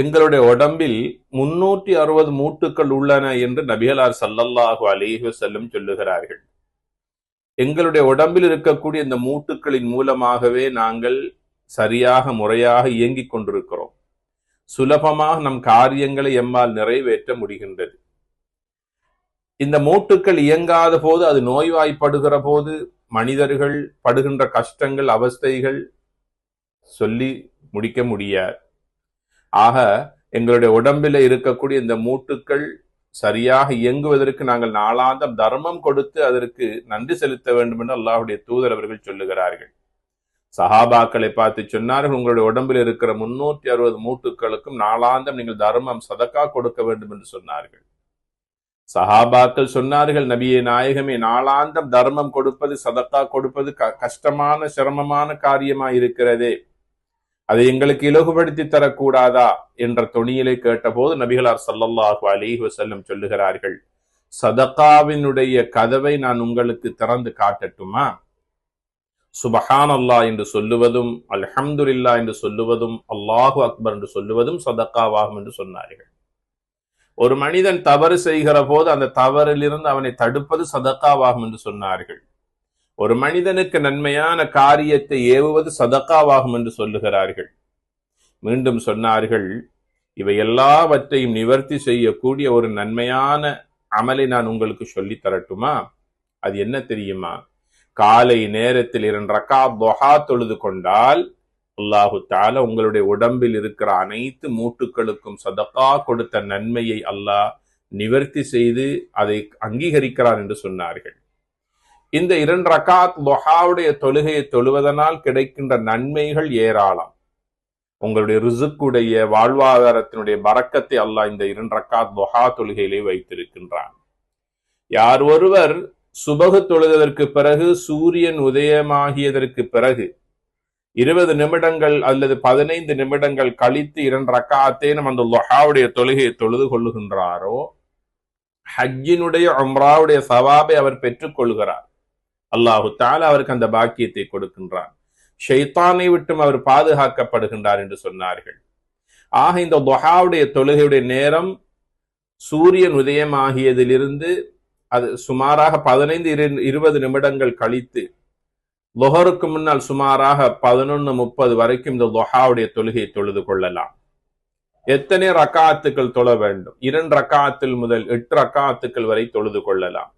எங்களுடைய உடம்பில் முன்னூற்றி அறுபது மூட்டுக்கள் உள்ளன என்று நபிகளார் சல்லல்லாஹு அலிஹு செல்லும் சொல்லுகிறார்கள். எங்களுடைய உடம்பில் இருக்கக்கூடிய இந்த மூட்டுக்களின் மூலமாகவே நாங்கள் சரியாக முறையாக இயங்கிக் கொண்டிருக்கிறோம். சுலபமாக நம் காரியங்களை எம்மால் நிறைவேற்ற முடிகின்றது. இந்த மூட்டுக்கள் இயங்காத போது அது நோய்வாய்ப்படுகிற போது மனிதர்கள் படுகின்ற கஷ்டங்கள் அவஸ்தைகள் சொல்லி முடிக்க முடியாது. ஆக எங்களுடைய உடம்பில இருக்கக்கூடிய இந்த மூட்டுக்கள் சரியாக இயங்குவதற்கு நாங்கள் நாளாந்தம் தர்மம் கொடுத்து அதற்கு நன்றி செலுத்த வேண்டும் என்று அல்லாஹுடைய தூதர் அவர்கள் சொல்லுகிறார்கள். சஹாபாக்களை பார்த்து சொன்னார்கள் உங்களுடைய உடம்பில் இருக்கிற முன்னூற்றி அறுபது மூட்டுக்களுக்கும் நாளாந்தம் நீங்கள் தர்மம் சதக்கா கொடுக்க வேண்டும் என்று சொன்னார்கள். சஹாபாக்கள் சொன்னார்கள் நபியை நாயகமே நாளாந்தம் தர்மம் கொடுப்பது சதக்கா கொடுப்பது கஷ்டமான சிரமமான காரியமா இருக்கிறதே. அதை எங்களுக்கு இலகுபடுத்தி தரக்கூடாதா என்ற தொனியிலே கேட்டபோது நபிகளார் சல்லல்லாஹு அலிஹி வசல்லம் சொல்லுகிறார்கள் சதக்காவினுடைய கதவை நான் உங்களுக்கு திறந்து காட்டட்டுமா? சுபஹான் அல்லா என்று சொல்லுவதும் அல்ஹம்துல்லா என்று சொல்லுவதும் அல்லாஹு அக்பர் என்று சொல்லுவதும் சதக்காவாகும் என்று சொன்னார்கள். ஒரு மனிதன் தவறு செய்கிற போது அந்த தவறிலிருந்து அவனை தடுப்பது சதக்காவாகும் என்று சொன்னார்கள். ஒரு மனிதனுக்கு நன்மையான காரியத்தை ஏவுவது சதக்காவாகும் என்று சொல்லுகிறார்கள். மீண்டும் சொன்னார்கள் இவை எல்லாவற்றையும் நிவர்த்தி செய்யக்கூடிய ஒரு நன்மையான அமலை நான் உங்களுக்கு சொல்லி தரட்டுமா? அது என்ன தெரியுமா? காலை நேரத்தில் இரண்டு ரக்கா தொஹா தொழுது கொண்டால் அல்லாஹு தால உங்களுடைய உடம்பில் இருக்கிற அனைத்து மூட்டுக்களுக்கும் சதக்கா கொடுத்த நன்மையை அல்லாஹ் நிவர்த்தி செய்து அதை அங்கீகரிக்கிறான் என்று சொன்னார்கள். இந்த இரண்டு ரக்காத் லொஹாவுடைய தொழுகையை தொழுவதனால் கிடைக்கின்ற நன்மைகள் ஏராளம். உங்களுடைய ரிசுக்குடைய வாழ்வாதாரத்தினுடைய பறக்கத்தை அல்லாஹ் இந்த இரண்டு ரக்காத் லொஹா தொழுகையிலே வைத்திருக்கின்றான். யார் ஒருவர் சுபகு தொழுதற்கு பிறகு சூரியன் உதயமாகியதற்கு பிறகு இருபது நிமிடங்கள் அல்லது பதினைந்து நிமிடங்கள் கழித்து இரண்டு ரக்காத்தே நம்ம அந்த லொஹாவுடைய தொழுகையை தொழுது கொள்ளுகின்றாரோ ஹஜ்ஜினுடைய அம்ராவுடைய சவாபை அவர் பெற்றுக் கொள்கிறார். அல்லாஹு தால அவருக்கு அந்த பாக்கியத்தை கொடுக்கின்றார் ஷைத்தானை விட்டும் அவர் பாதுகாக்கப்படுகின்றார் என்று சொன்னார்கள். ஆக இந்த லொஹாவுடைய தொழுகையுடைய நேரம் சூரியன் உதயமாகியதிலிருந்து அது சுமாராக பதினைந்து இருபது நிமிடங்கள் கழித்து லொஹருக்கு முன்னால் சுமாராக பதினொன்னு முப்பது வரைக்கும் இந்த லொஹாவுடைய தொழுகையை தொழுது கொள்ளலாம். எத்தனை ரக்காத்துக்கள் தொழ வேண்டும்? இரண்டு ரக்காத்தில் முதல் எட்டு ரக்காத்துக்கள் வரை தொழுது கொள்ளலாம்.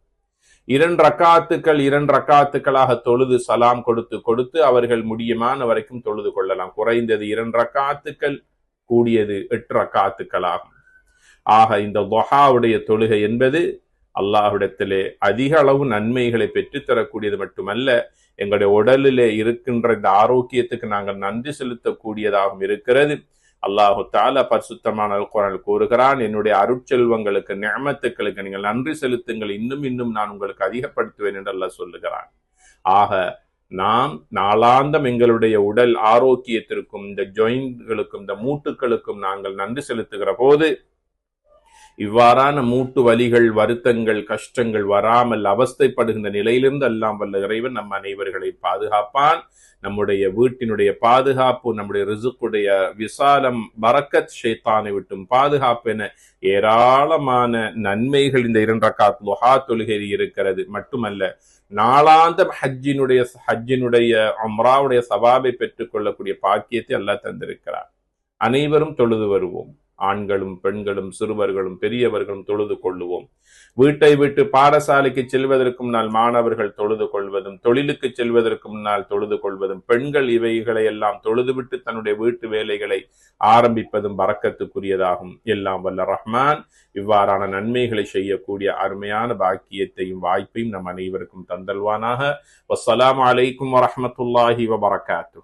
இரண்டு ரக்காத்துக்கள் இரண்டு ரக்காத்துக்களாக தொழுது சலாம் கொடுத்து கொடுத்து அவர்கள் முடியுமான வரைக்கும் தொழுது கொள்ளலாம். குறைந்தது இரண்டு ரக்காத்துக்கள் கூடியது எட்டு ரக்காத்துக்களாகும். ஆக இந்த தொஹாவுடைய தொழுகை என்பது அல்லாஹ்விடத்திலே அதிக அளவு நன்மைகளை பெற்றுத்தரக்கூடியது மட்டுமல்ல எங்களுடைய உடலிலே இருக்கின்ற இந்த ஆரோக்கியத்துக்கு நாங்கள் நன்றி செலுத்தக்கூடியதாகவும் இருக்கிறது. அல்லாஹு தால பரிசுத்தமான குரல் கூறுகிறான் என்னுடைய அருட்செல்வங்களுக்கு நியமத்துக்களுக்கு நீங்கள் நன்றி செலுத்துங்கள். இன்னும் இன்னும் நான் உங்களுக்கு அதிகப்படுத்துவேன் என்று அல்ல சொல்லுகிறான். ஆக நாம் நாளாந்தம் எங்களுடைய உடல் ஆரோக்கியத்திற்கும் இந்த ஜாயின்களுக்கும் இந்த மூட்டுகளுக்கும் நாங்கள் நன்றி செலுத்துகிற போது இவ்வாறான மூட்டு வலிகள் வருத்தங்கள் கஷ்டங்கள் வராமல் அவஸ்தைப்படுகின்ற நிலையிலிருந்து எல்லாம் வல்ல இறைவன் நம் அனைவர்களை பாதுகாப்பான். நம்முடைய வீட்டினுடைய பாதுகாப்பு நம்முடைய ரிசுக்குடைய விசாலம் பரக்கத் ஷேத்தானை விட்டும் பாதுகாப்பு என ஏராளமான நன்மைகள் இந்த இரண்டக்காத் லுஹா தொழுகையில் இருக்கிறது. மட்டுமல்ல நாளாந்தம் ஹஜ்ஜினுடைய ஹஜ்ஜினுடைய அம்ராவுடைய சவாபை பெற்றுக்கொள்ளக்கூடிய பாக்கியத்தை அல்லாஹ் தந்திருக்கிறார். அனைவரும் தொழுது வருவோம். ஆண்களும் பெண்களும் சிறுவர்களும் பெரியவர்களும் தொழுது கொள்ளுவோம். வீட்டை விட்டு பாடசாலைக்கு செல்வதற்கு முன்னால் மாணவர்கள் தொழுது கொள்வதும் தொழிலுக்கு செல்வதற்கு முன்னால் தொழுது கொள்வதும் பெண்கள் இவைகளை எல்லாம் தொழுதுவிட்டு தன்னுடைய வீட்டு வேலைகளை ஆரம்பிப்பதும் வரக்கத்துக்குரியதாகும். எல்லாம் வல்ல ரஹ்மான். இவ்வாறான நன்மைகளை செய்யக்கூடிய அருமையான பாக்கியத்தையும் வாய்ப்பையும் நம் அனைவருக்கும் தந்தல்வானாக. வசலாம் அலைக்கும் வரமத்துல்லாஹி வபரகாத்து